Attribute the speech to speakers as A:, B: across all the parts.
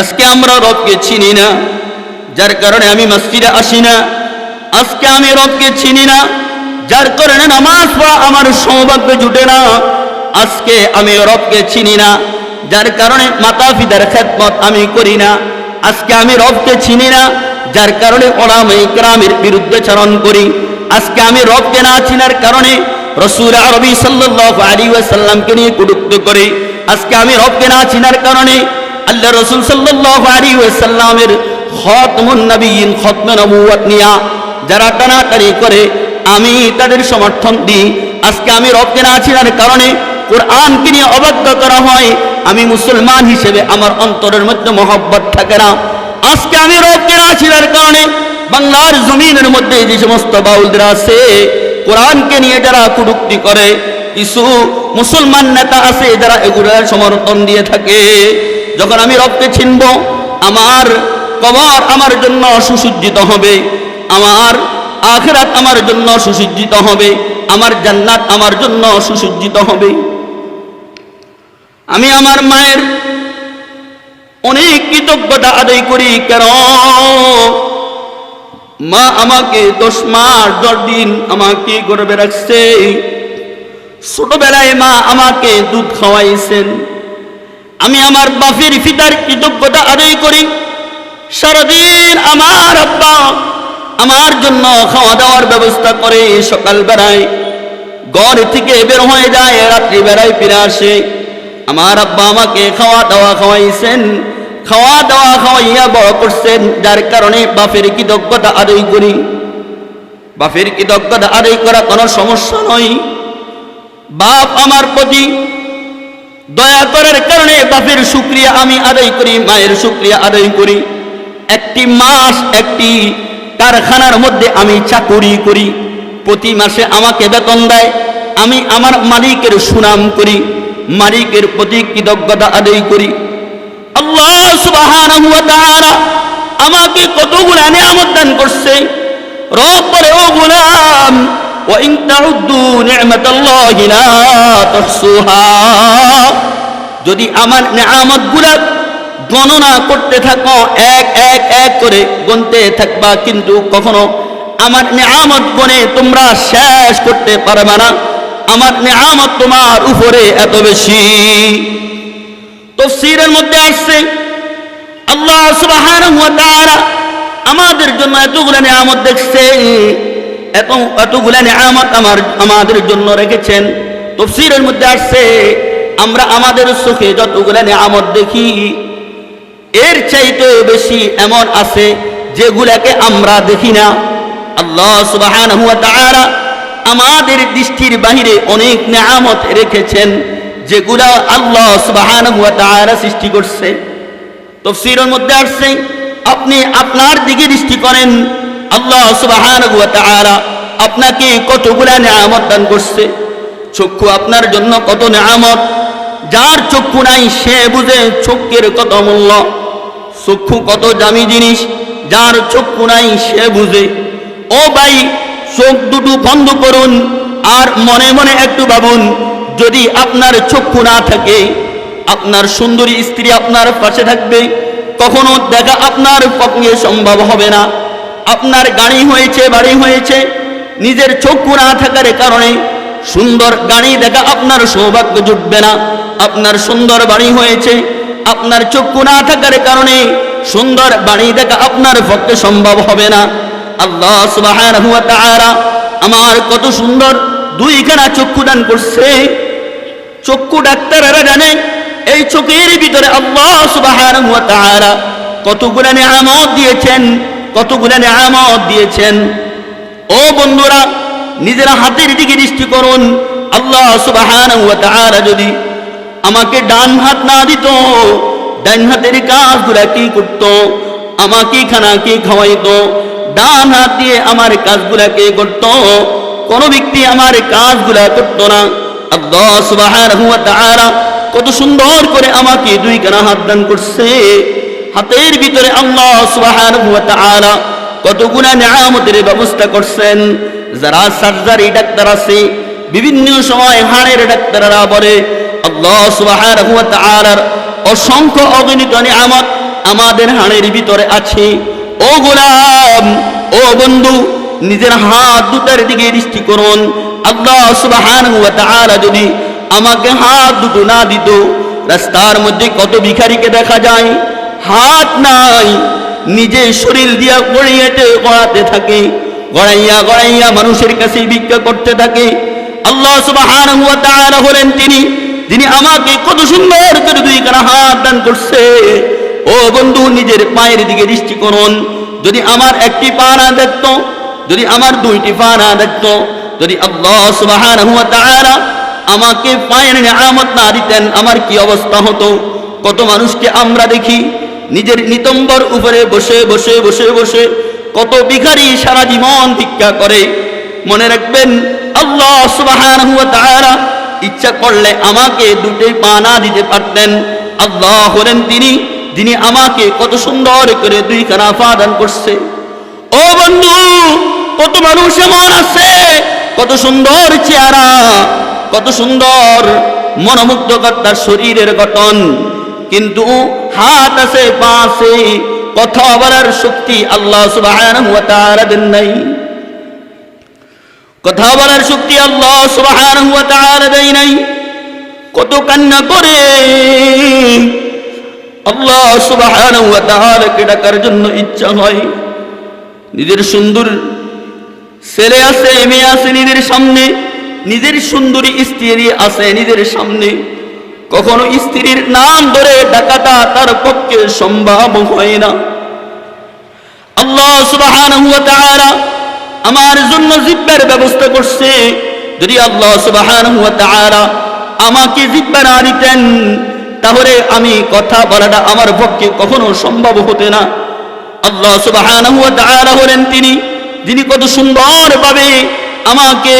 A: আজকে আমরা রবকে চিনি না, যার কারণে আমি মসজিদে আসি না। আজকে আমি রবকে চিনি না, যার কারণে নামাজ পড়া আমার সৌভাগ্য জুটে না। আজকে আমি রবকে চিনি না, যার কারণে মাতা পিতার খেদমত আমি করি না। আজকে আমি রবকে চিনি না, যার কারণে ওলামাই গ্রামের বিরুদ্ধে চারণ করি। আজকে আমি রবকে না চিনার কারণে রসুল আরবি সাল্লাল্লাহু আলাইহি ওয়াসাল্লামকে নিয়ে কুটুক্ত করি। আজকে আমি রবকে না চিনার কারণে আল্লাহ রসুল সাল্লাল্লাহু আলাইহি ওয়াসাল্লামের খতমুন নিয়া যারা টানাটানি করে, আমি তাদের সমর্থন দিই। আজকে আমি রবকে না চিনার কারণে কোরআনকে নিয়ে অবাধ্য করা হয়। আমি মুসলমান হিসেবে আমার অন্তরের মধ্যে মহব্বত থাকে না। আজকে আমি রবকে না চিনার কারণে বাংলার জমিনের মধ্যে যে সমস্ত বাউলরা আছে, কোরআনকে নিয়ে যারা কুটুক্তি করে, কিছু মুসলমান নেতা আছে যারা এগুলোর সমর্থন দিয়ে থাকে। যখন আমি রবকে চিনব আমার কবর আমার জন্য সুসজ্জিত হবে, আমার আখেরাত আমার জন্য সুসজ্জিত হবে, আমার জান্নাত আমার জন্য সুসজ্জিত হবে। আমি আমার মায়ের অনেক কৃতজ্ঞতা আদায় করি, কেন? মা আমাকে দশ মাস, দশ দিন আমাকে গর্বে রাখছে। ছোটবেলায় মা আমাকে দুধ খাওয়াইছেন। আমি আমার বাপের পিতার কৃতজ্ঞতা আদায় করি। সারাদিন আমার আব্বা আমার জন্য খাওয়া দাওয়ার ব্যবস্থা করে সকাল বেড়ায় ঘর থেকে বের হয়ে যায় রাত্রি বেড়ায় ফিরে আসে। আমার আব্বা আমাকে খাওয়া দাওয়া খাওয়াইছেন। খাওয়া দাওয়া খাওয়াইয়া বড় করছেন, যার কারণে বাপের কৃতজ্ঞতা আদায় করি। বাপের কৃতজ্ঞতা আদায় করা কোনো সমস্যা নয়। বাপ আমার প্রতি দয়া করার কারণে বাপের শুক্রিয়া আমি আদায় করি, মায়ের শুক্রিয়া আদায় করি। একটি মাস একটি কারখানার মধ্যে আমি চাকুরি করি। প্রতি মাসে আমাকে বেতন দেয়। আমি আমার মালিকের সুনাম করি। মালিকের প্রতি কৃতজ্ঞতা আদায় করি। আল্লাহ তাআলা আমাকে কতগুলো নিয়ামত দান করছে। রব বলে, ও গোলাম ওয়া ইন তাউদ্দু নি'মাতাল্লাহি লা তুহসুহা যদি আমার নিয়ামতগুলো গণনা করতে থাকো, এক এক এক করে গুনতে থাকবা, কিন্তু কখনো আমার নিয়ামত গনে তোমরা শেষ করতে পারবে না। আমার নিয়ামত তোমার উপরে এত বেশি। তফসিরের মধ্যে আসছে, আল্লাহ তাআলা আমাদের জন্য এতগুলো নিয়ামত দেখছে। এত এতগুলো নিয়ামত আমার, আমাদের জন্য রেখেছেন। তফসিরের মধ্যে আসছে, আমরা আমাদের চোখে যতগুলো নিয়ামত দেখি, এর চাইতে বেশি এমন আছে যেগুলাকে আমরা দেখি না। আল্লাহ তাআলা আমাদের দৃষ্টির বাহিরে অনেক নিয়ামত রেখেছেন, যেগুলা আল্লাহ তাআলা সৃষ্টি করছে। তফসিরের মধ্যে আসছে, আপনি আপনার দিকে দৃষ্টি করেন আল্লাহ তাআলা আপনাকে কতগুলা নিয়ামত দান করছে। চক্ষু আপনার জন্য কত নিয়ামত। যার চক্ষু নাই, সে বুঝে চক্ষের কত মূল্য। চক্ষু কত দামি জিনিস, যার চক্ষু নাই, সে বুঝে। ও ভাই, চোখ দুটো বন্ধ করুন আর মনে মনে একটু ভাবুন, যদি আপনার চক্ষু না থাকে, আপনার সুন্দরী স্ত্রী আপনার পাশে থাকবে, কখনো দেখা আপনার পক্ষে সম্ভব হবে না। আপনার গাড়ি হয়েছে, বাড়ি হয়েছে, নিজের চক্ষু না থাকার কারণে সুন্দর গাড়ি দেখা আপনার সৌভাগ্য জুটবে না। আপনার সুন্দর বাড়ি হয়েছে, আপনার চক্ষু না থাকার কারণে সুন্দর বাড়ি দেখা আপনার পক্ষে সম্ভব হবে না। আল্লাহ তাআলা আমার কত সুন্দর দুইখানা চক্ষু দান করছে। চক্ষু ডাক্তারেরা জানে, এই চোখের ভিতরে আল্লাহ ওয়া তাআলা কতগুলো নিয়ামত দিয়েছেন। কতগুলো নিয়ামত দিয়েছেন? ও বন্ধুরা, নিজেরা হাতের দিকে দৃষ্টি করুন। আল্লাহ তাআলা যদি আমাকে ডান হাত না দিত, ডান হাতের কাজগুলা কি করত? আমাকে খানা কি খাওয়াইতো? ডান হাত দিয়ে আমার কাজগুলা কে করত? কোন ব্যক্তি আমার কাজগুলা করত না। আল্লাহ তাআলা কত সুন্দর করে আমাকে দুই কানা হাত দান করছে। হাতের ভিতরে আল্লাহ সুবহানাহু ওয়া তাআলা কতগুলা নিয়ামতের ব্যবস্থা করছেন। যারা সার্জারি ডাক্তার আছে, বিভিন্ন সময় হাড়ের ডাক্তাররা বলে, আল্লাহ সুবহানাহু ওয়া তাআলার অসংখ্য অগণিত নিয়ামত আমাদের হাড়ের ভিতরে আছে। ও গোলাম, ও বন্ধু, নিজের হাত দুটার দিকে দৃষ্টি করুন। আল্লাহ সুবহানাহু যদি আমাকে হাত দুটো না দিত, রাস্তার মধ্যে কত ভিখারিকে দেখা যায় হাত নাই, নিজে শরীর দিয়া গড়িয়েতে গড়াতে থাকে, গড়াইয়া গড়াইয়া মানুষের কাছে ভিক্ষা করতে থাকে। আল্লাহ তাআলা হলেন তিনি, যিনি আমাকে কত সুন্দর করে দুই কানা হাত দান করছে। ও বন্ধু, নিজের পায়ের দিকে দৃষ্টি করুন। যদি আমার একটি পা না দেখতো, যদি আমার দুইটি পা না দেখতো, যদি আল্লাহ তাআলা আমাকে পায়ের নিয়ামত না দিতেন, আমার কি অবস্থা হতো? কত মানুষকে আমরা দেখি নিজের নিতম্বর উপরে বসে বসে বসে বসে কত ভিখারি সারা জীবন ভিক্ষা করে। মনে রাখবেন, আল্লাহ তাআলা ইচ্ছা করলে আমাকে দুটি পা না দিতে পারতেন। আল্লাহ হলেন তিনি, যিনি আমাকে কত সুন্দর করে দুই পা দান করছে। ও বন্ধু, কত মানুষ এমন আছে, কত সুন্দর চেহারা, কত সুন্দর মনোমুগ্ধকর তার শরীরের গঠন। কিন্তু হাত আছে, পা আছে, কথা বলার শক্তি আল্লাহ তাআলা দেন নাই। কথা বলার শক্তি আল্লাহ তাআলা দেয় নাই। কত কান্না করে আল্লাহ তাআলাকে ডাকার জন্য ইচ্ছা হয়। নিজের সুন্দর ছেলে আছে, মেয়ে আছে নিজের সামনে, নিজের সুন্দরী স্ত্রী আছে নিজের সামনে। কখনো স্ত্রীর নাম ধরে ডাকাটা তার পক্ষে সম্ভব হয় না। আল্লাহ তাআলা আমার জন্য জিব্বার ব্যবস্থা করছে। যদি আল্লাহ তাআলা আমাকে জিব্বা না দিতেন, তাহলে আমি কথা বলাটা আমার পক্ষে কখনো সম্ভব হতে না। আল্লাহ তাআলা হলেন তিনি, যিনি কত সুন্দরভাবে আমাকে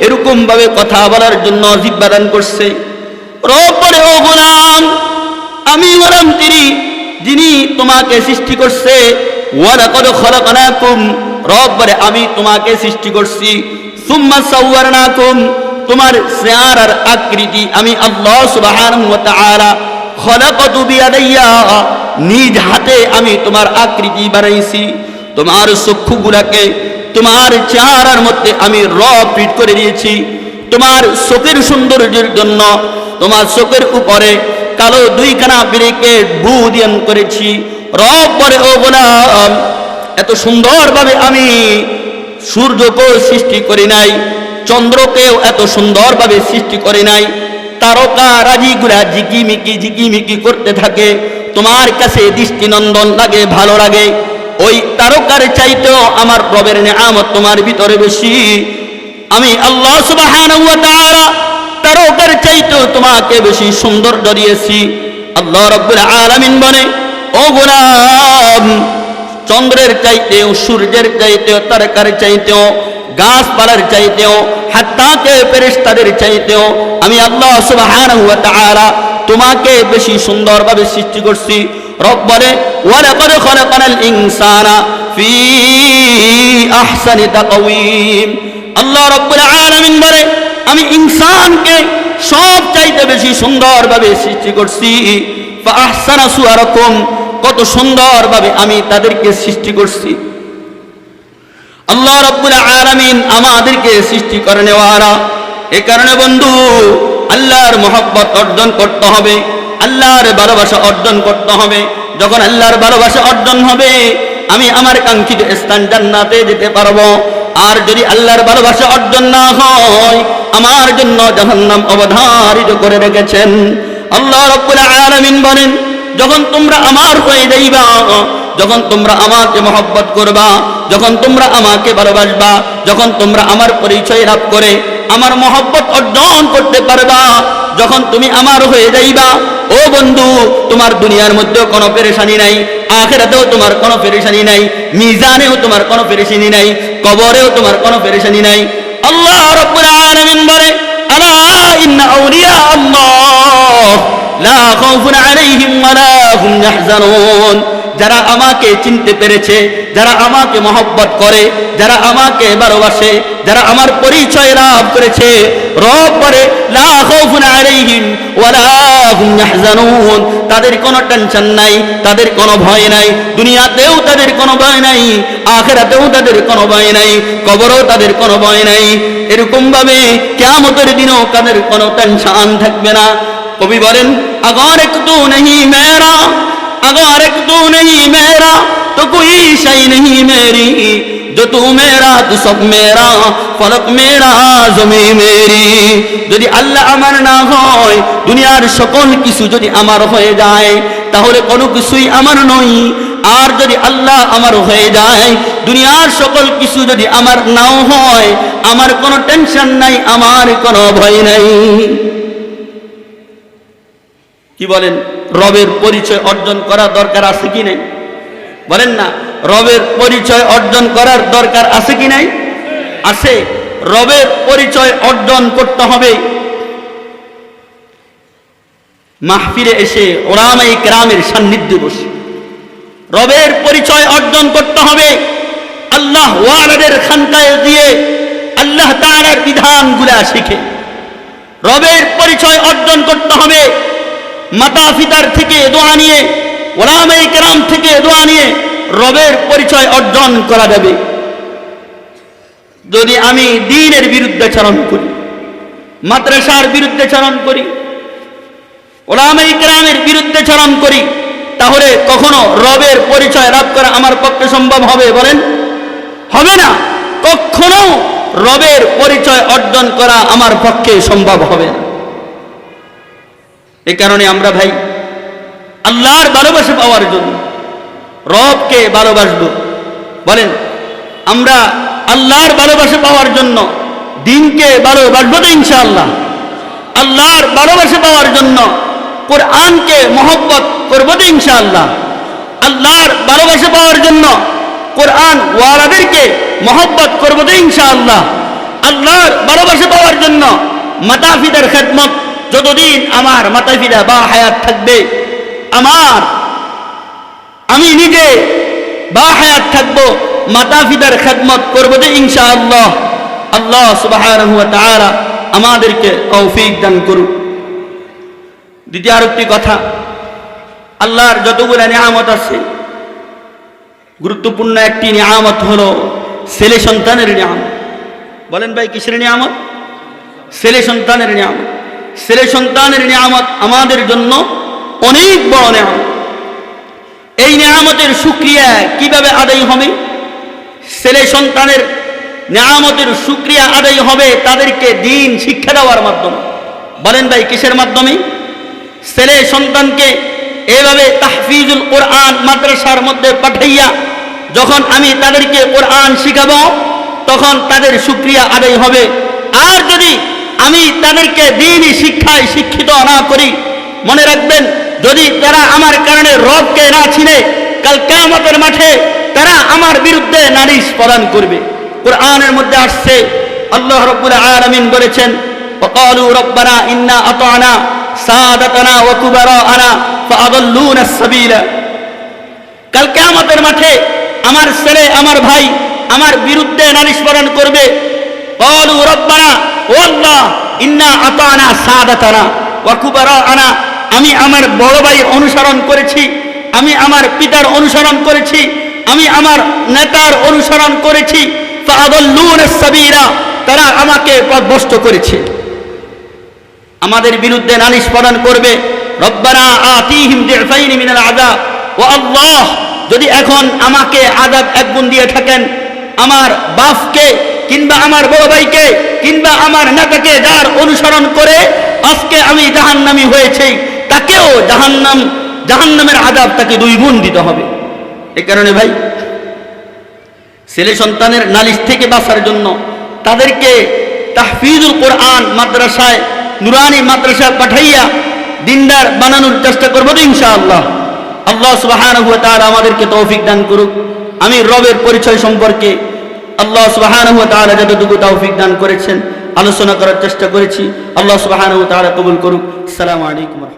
A: এরকম ভাবে কথা বলার জন্য জিব্বা দান করছে। রব্বরে ও গোলাম, আমি হলাম তিনি যিনি তোমাকে সৃষ্টি করছে। আমি তোমাকে সৃষ্টি করছি। সুম্মা সাওয়ারনাকুম তোমার আকৃতি, আমি আল্লাহ সুবহানাহু ওয়া তাআলা নিজ হাতে আমি তোমার আকৃতি বানাইছি। তোমার চক্ষুগুলাকে, তোমার চেহারার মধ্যে আমি র ফিট করে দিয়েছি। তোমার চোখের সৌন্দর্যের জন্য তোমার চোখের উপরে কালো দুইখানা ব্রিকেট বুদিয়ান করেছি। রব পরে ও গোলাম, এত সুন্দরভাবে আমি সূর্যকেও সৃষ্টি করি নাই, চন্দ্রকেও এত সুন্দরভাবে সৃষ্টি করি নাই। তারকা রাজিগুলা ঝিকিমিকি ঝিকিমিকি করতে থাকে, তোমার কাছে দৃষ্টিনন্দন লাগে, ভালো লাগে। ওই তারকার চাইতেও আমার রবের নেয়ামত তোমার ভিতরে বেশি। আমি আল্লাহ তাআলা তারকার চাইতেও তোমাকে বেশি সুন্দর দিয়েছি আল্লাহ রাব্বুল আলামিন বলে, ও গোলাম, চন্দ্রের চাইতেও, সূর্যের চাইতেও, তারকার চাইতেও, গাছপালার চাইতেও, হাত্তাকে ফেরেশতাদের চাইতেও, আমি আল্লাহ সুবহানাহু ওয়া তাআলা তোমাকে বেশি সুন্দরভাবে সৃষ্টি করছি। রব বলে, ওয়ালাকাদ খলাকানাল ইনসানা ফি আহসানি তাকওয়িম। আল্লাহ রাব্বুল আলামিন বলে আমি ইনসানকে সব চাইতে বেশি সুন্দরভাবে সৃষ্টি করছি। আহসানা সুয়ারাকুম, কত সুন্দরভাবে আমি তাদেরকে সৃষ্টি করছি। আল্লাহ রব্বুল আলামিন আমাদেরকে সৃষ্টি করে নেওয়ারা। এ কারণে বন্ধু, আল্লাহর মোহব্বত অর্জন করতে হবে, আল্লাহর ভালোবাসা অর্জন করতে হবে। যখন আল্লাহর ভালোবাসা অর্জন হবে, আমি আমার কাঙ্ক্ষিত স্থান জান্নাতে যেতে পারব। আর যদি আল্লাহর ভালোবাসা অর্জন না হয়, আমার জন্য জাহান্নাম অবধারিত করে রেখেছেন। আল্লাহ রব্বুল আলামিন বলেন, যখন তোমরা আমার হয়ে যাইবা, যখন তোমরা আমাকে মহব্বত করবা, যখন তোমরা আমাকে ভালোবাসবা, যখন তোমরা আমার পরিচয় লাভ করে, আমার মহব্বত অর্জন করতে পারবা, যখন তুমি আমার হয়ে যাইবা ও বন্ধু, তোমার দুনিয়ার মধ্যেও কোনো পেরেশানি নাই, আখেরাতেও তোমার কোনো পেরেশানি নাই, মিজানেও তোমার কোনো পেরেশানি নাই, কবরেও তোমার কোনো পেরেশানি নাই। আল্লাহ রব্বুল আলামিন বলে, আলা ইন্না আউলিয়া আল্লাহ, লা খাউফুন আলাইহিম ওয়া লা হুম ইয়াহজানুন। যারা আমাকে চিনতে পেরেছে, যারা আমাকে মহব্বত করে, যারা আমাকে ভালোবাসে, যারা আমার পরিচয় লাভ করেছে, রব করে তাদের কোনো টেনশন নাই, তাদের কোনো ভয় নাই, দুনিয়াতেও তাদের কোনো ভয় নাই, আখেরাতেও তাদের কোনো ভয় নাই, কবরও তাদের কোনো ভয় নাই। এরকমভাবে কেমতের দিনও তাদের কোনো টেনশন থাকবে না। কবি বলেন, আগর একটু নেই মেয়েরা मेरा अगर एक तू नहीं मेरा तो कोई शय नहीं मेरी जो तू मेरा तू सब मेरा ফলক মেরা জমি মেরি যদি আল্লাহ আমার না হয় দুনিয়ার সকল কিছু যদি আমার হয়ে যায় তাহলে কোনো কিছুই আমার নই আর যদি আল্লাহ আমার হয়ে যায় দুনিয়ার সকল কিছু যদি আমার নাও হয় আমার কোনো টেনশন নাই আমার কোনো ভয় নাই কি বলেন রবের পরিচয় অর্জন করা দরকার আছে কি নাই? বলেন না, রবের পরিচয় অর্জন করার দরকার আছে কি নাই? আছে। রবের পরিচয় অর্জন করতে হবে। মাহফিরে এসে ওরামাই গ্রামের সান্নিধ্যে বসে। রবের পরিচয় অর্জন করতে হবে। আল্লাহ ওয়ালাদের খানকায় দিয়ে আল্লাহ তাআলার বিধানগুলা শিখে। রবের পরিচয় অর্জন করতে হবে। মাতা পিতার থেকে দোয়া নিয়ে ওলামাই কেরাম থেকে দোয়া নিয়ে রবের পরিচয় অর্জন করা যাবে। যদি আমি দিনের বিরুদ্ধে চারণ করি, মাদ্রাসার বিরুদ্ধে চারণ করি ওলামাই কেরামের বিরুদ্ধে চারণ করি, তাহলে কখনো রবের পরিচয় লাভ করা আমার পক্ষে সম্ভব হবে বলেন? হবে না। কখনো রবের পরিচয় অর্জন করা আমার পক্ষে সম্ভব হবে না। এ কারণে আমরা ভাই আল্লাহর ভালোবাসা পাওয়ার জন্য রবকে ভালোবাসব। বলেন, আমরা আল্লাহর ভালোবাসা পাওয়ার জন্য দিনকে ভালোবাসবো তো ইনশাআল্লাহ। আল্লাহর ভালোবাসা পাওয়ার জন্য কোরআনকে মহব্বত করব তো ইনশাআল্লাহ। আল্লাহর ভালোবাসা পাওয়ার জন্য কোরআন ওয়ালাদেরকে মহব্বত করব তো ইনশাআল্লাহ। আল্লাহর ভালোবাসা পাওয়ার জন্য মাতাফিদার খেদমত যতদিন আমার মাতাফিদা বা হায়াত থাকবে, আমার, আমি নিজে বা হায়াত থাকব মাতা মাতাফিদার খেদমত করব যে ইনশাআল্লাহ, আল্লাহ ওয়া তাআলা আমাদেরকে তৌফিক দান করুক। দ্বিতীয় আরেকটি কথা, আল্লাহর যতগুলো নিয়ামত আছে, গুরুত্বপূর্ণ একটি নিয়ামত হলো ছেলে সন্তানের নিয়ামত। বলেন ভাই, কিসের নিয়ামত? ছেলে সন্তানের নিয়ামত। ছেলে সন্তানের নিয়ামত আমাদের জন্য অনেক বড় নিয়ামত। এই নিয়ামতের সুক্রিয়া কীভাবে আদায় হবে? ছেলে সন্তানের নিয়ামতের সুক্রিয়া আদায় হবে তাদেরকে দিন শিক্ষা দেওয়ার মাধ্যমে। বলেন ভাই, কিসের মাধ্যমে? ছেলে সন্তানকে এভাবে তাহফিজুল কোরআন মাদ্রাসার মধ্যে পাঠাইয়া যখন আমি তাদেরকে কোরআন শিখাবো, তখন তাদের সুক্রিয়া আদায় হবে। আর যদি আমি তাদেরকে দিনই শিক্ষায় শিক্ষিত না করি মনে রাখবেন যদি তারা আমার কারণে রবকে না চিনে কাল কেয়ামতের মাঠে তারা আমার বিরুদ্ধে নালিশ প্রদান করবে কোরআনের মধ্যে আসছে আল্লাহ রব্বুল আলামিন বলেছেন وقالوا ربنا إنا أطعنا سادتنا وكبراءنا فأضلونا السبيل কাল কেয়ামতের মাঠে আমার ছেলে আমার ভাই আমার বিরুদ্ধে নালিশ প্রদান করবে قالوا ربنا والله إنا أطعنا سادتنا وكبراءنا আমি আমার বড় ভাইয়ের অনুসরণ করেছি আমি আমার পিতার অনুসরণ করেছি আমি আমার নেতার অনুসরণ করেছি ফাআদাল্লুনা সাবিরা তারা আমাকে পথভ্রষ্ট করেছে আমাদের বিরুদ্ধে নালিশ প্রদান করবে রব্বানা আতিহিম দিফাইনি মিনাল আযাব ও আল্লাহ যদি এখন আমাকে আযাব একগুণ দিয়ে থাকেন আমার বাপকে কিংবা আমার বড় ভাইকে, কিংবা আমার নেতাকে যার অনুসরণ করে আজকে আমি জাহান্নামী হয়েছি, তাকেও জাহান্নাম, জাহান্নামের আদাব তাকে দুই গুণ দিতে হবে। এ কারণে ভাই, ছেলে সন্তানের নালিশ থেকে বাঁচার জন্য তাদেরকে তাহফিজুল কোরআন মাদ্রাসায়, নুরানি মাদ্রাসা পাঠাইয়া দিনদার বানানোর চেষ্টা করব তো ইনশাআল্লাহ। আল্লাহ তার আমাদেরকে তৌফিক দান করুক। আমি রবের পরিচয় সম্পর্কে আল্লাহ সুবাহান যতটুকু তৌফিক দান করেছেন, আলোচনা করার চেষ্টা করেছি। আল্লাহ সুবাহান তাহলে কবুল করুক। সালাম আলাইকুম